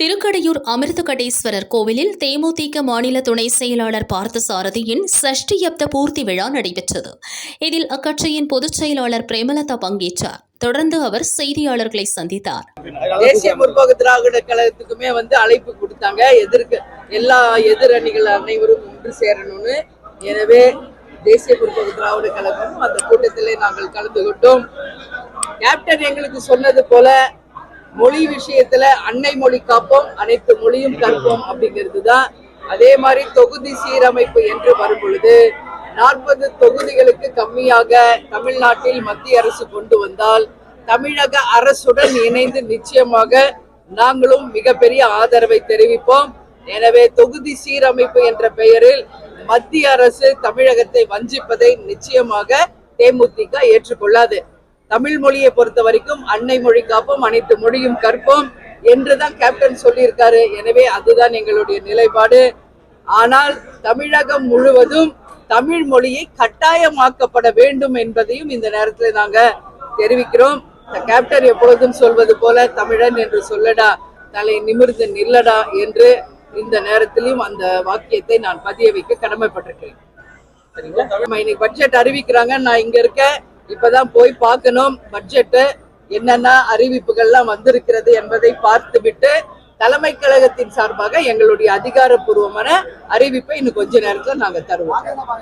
திருக்கடையூர் அமிர்தகடேஸ்வரர் கோவிலில் தேமுதிக மாநில துணை செயலாளர் பார்த்தசாரதியின் சஷ்டியப்த பூர்த்தி விழா நடைபெற்றது. இதில் அக்கட்சியின் பொதுச் செயலாளர் பிரேமலதா பங்கேற்றார். தொடர்ந்து அவர் செய்தியாளர்களை சந்தித்தார். தேசிய முற்போக்கு திராவிட கழகத்துக்குமே வந்து அழைப்பு கொடுத்தாங்க. எதிர்க்க எல்லா எதிரணிகள் அனைவரும் ஒன்று சேரணும்னு. எனவே தேசிய முற்போக்கு திராவிட கழகம் அந்த கூட்டத்திலே நாங்கள் கலந்து கொண்டோம். கேப்டன் எங்களுக்கு சொன்னது போல மொழி விஷயத்துல அன்னை மொழி காப்போம் அனைத்து மொழியும் கற்போம் அப்படிங்கிறது தான். அதே மாதிரி தொகுதி சீரமைப்பு என்று வரும் பொழுது நாற்பது தொகுதிகளுக்கு கம்மியாக தமிழ்நாட்டில் மத்திய அரசு கொண்டு வந்தால் தமிழக அரசுடன் இணைந்து நிச்சயமாக நாங்களும் மிகப்பெரிய ஆதரவை தெரிவிப்போம். எனவே தொகுதி சீரமைப்பு என்ற பெயரில் மத்திய அரசு தமிழகத்தை வஞ்சிப்பதை நிச்சயமாக தேமுதிக ஏற்றுக்கொள்ளாது. தமிழ் மொழியை பொறுத்த வரைக்கும் அன்னை மொழி காப்போம் அனைத்து மொழியும் கற்போம் என்றுதான் கேப்டன் சொல்லியிருக்காரு. எனவே அதுதான் எங்களுடைய நிலைப்பாடு. ஆனால் தமிழகம் முழுவதும் தமிழ் மொழியை கட்டாயமாக்கப்பட வேண்டும் என்பதையும் இந்த நேரத்தில் நாங்க தெரிவிக்கிறோம். கேப்டன் எப்பொழுதும் சொல்வது போல தமிழன் என்று சொல்லடா தலை நிமிர்ந்து நில்லடா என்று இந்த நேரத்திலும் அந்த வாக்கியத்தை நான் பதிய வைக்க கடமைப்பட்டிருக்கிறேன். இன்னைக்கு பட்ஜெட் அறிவிக்கிறாங்க நான் இங்க இருக்கேன். இப்பதான் போய் பார்க்கணும். பட்ஜெட்டு என்னென்ன அறிவிப்புகள்லாம் வந்திருக்கிறது என்பதை பார்த்துவிட்டு தலைமை கழகத்தின் சார்பாக எங்களுடைய அதிகாரப்பூர்வமான அறிவிப்பை இன்னும் கொஞ்ச நேரத்தில் நாங்க தருவோம்.